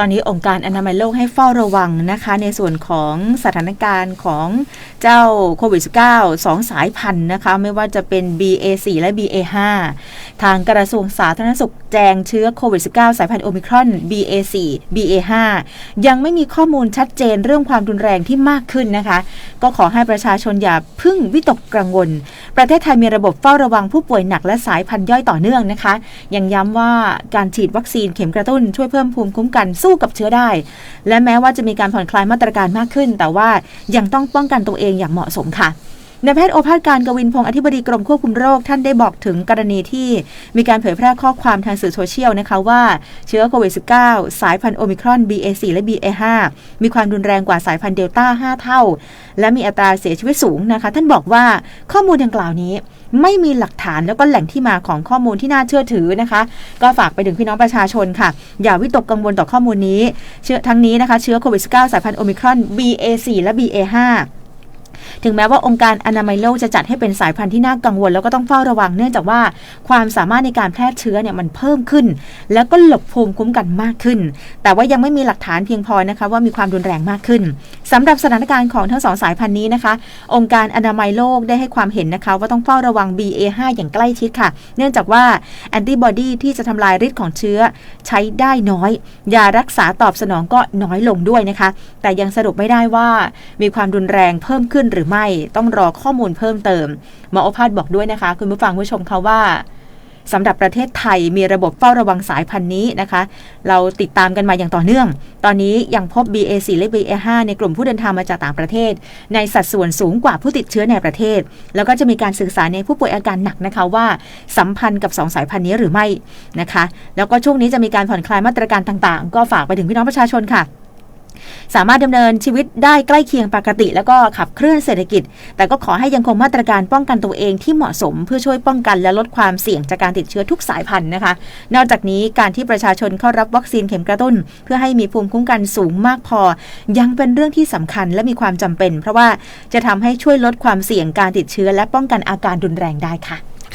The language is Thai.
ตอนนี้องค์การอนามัยโลกให้เฝ้าระวังนะคะ ในส่วนของสถานการณ์ของเจ้าโควิด -19 สองสายพันธุ์นะคะ ไม่ว่าจะเป็น BA4 และ BA5 ทางกระทรวงสาธารณสุขแจงเชื้อโควิด -19 สายพันธุ์โอมิครอน BA4 BA5 ยังไม่มีข้อมูลชัดเจนเรื่องความรุนแรงที่มากขึ้นนะคะ ก็ขอให้ประชาชนอย่าพึ่งวิตกกังวล ประเทศไทยมีระบบเฝ้าระวังผู้ป่วยหนักและสายพันธุ์ย่อยต่อเนื่องนะคะ ยังย้ำว่าการฉีดวัคซีนเข็มกระตุ้นช่วยเพิ่มภูมิคุ้มกันสู้กับเชื้อได้ และแม้ว่าจะมีการผ่อนคลายมาตรการมากขึ้น แต่ว่ายังต้องป้องกันตัวเองอย่างเหมาะสมค่ะ นายแพทย์โอภาสการกวินพงศ์อธิบดีกรมควบคุมโรคท่านได้บอกถึงกรณีที่มีการเผยแพร่ข้อความทางสื่อโซเชียลนะคะว่าเชื้อโควิด -19 สายพันธุ์โอมิครอน BA4 และ BA5 มีความรุนแรงกว่าสายพันธุ์เดลต้า 5 เท่า และมีอัตราเสียชีวิตสูงนะคะ ท่านบอกว่าข้อมูลดังกล่าวนี้ไม่มีหลักฐานแล้วก็แหล่งที่มาของข้อมูลที่น่าเชื่อถือนะคะ ก็ฝากไปถึงพี่น้องประชาชนค่ะ อย่าวิตกกังวลต่อข้อมูลนี้เชื้อทั้งนี้นะคะเชื้อโควิด -19 สายพันธุ์โอมิครอน BA4 และ BA5 ถึงแม้ว่าองค์การอนามัยโลกจะจัดให้เป็นสายพันธุ์ที่น่ากังวล แล้วก็ต้องเฝ้าระวังเนื่องจากว่าความสามารถในการแพร่เชื้อเนี่ยมันเพิ่มขึ้น แล้วก็หลบภูมิคุ้มกันมากขึ้น แต่ว่ายังไม่มีหลักฐานเพียงพอนะคะว่ามีความรุนแรงมากขึ้นสำหรับสถานการณ์ของทั้งสองสายพันธุ์นี้นะคะ องค์การอนามัยโลกได้ให้ความเห็นนะคะว่าต้องเฝ้าระวัง BA5 อย่างใกล้ชิดค่ะ เนื่องจากว่าแอนติบอดีที่จะทำลายฤทธิ์ของเชื้อใช้ได้น้อย ยารักษาตอบสนองก็น้อยลงด้วยนะคะ แต่ยังสรุปไม่ได้ว่ามีความรุนแรงเพิ่มขึ้นหรือไม่ต้องรอข้อมูลเพิ่มเติมหมอโอภาสบอกด้วยนะคะ คุณผู้ฟังผู้ชมเขาว่าสำหรับประเทศไทยมีระบบเฝ้าระวังสายพันธุ์นี้นะคะ เราติดตามกันมาอย่างต่อเนื่อง ตอนนี้ยังพบ BA4 และ BA5 ในกลุ่มผู้เดินทางมาจากต่างประเทศ ในสัดส่วนสูงกว่าผู้ติดเชื้อในประเทศ แล้วก็จะมีการศึกษาในผู้ป่วยอาการหนักนะคะว่า สัมพันธ์กับ 2 สายพันธุ์นี้หรือไม่นะคะ แล้วก็ช่วงนี้จะมีการผ่อนคลายมาตรการต่างๆ ก็ฝากไปถึงพี่น้องประชาชนค่ะ สามารถดำเนินชีวิตได้ใกล้เคียงปกติ แล้วก็ขับเคลื่อนเศรษฐกิจ แต่ก็ขอให้ยังคงมาตรการป้องกันตัวเองที่เหมาะสมเพื่อช่วยป้องกันและลดความเสี่ยงจากการติดเชื้อทุกสายพันธุ์นะคะ นอกจากนี้การที่ประชาชนเข้ารับวัคซีนเข็มกระตุ้น เพื่อให้มีภูมิคุ้มกันสูงมากพอ ยังเป็นเรื่องที่สำคัญและมีความจำเป็น เพราะว่าจะทำให้ช่วยลดความเสี่ยงการติดเชื้อและป้องกันอาการรุนแรงได้ค่ะ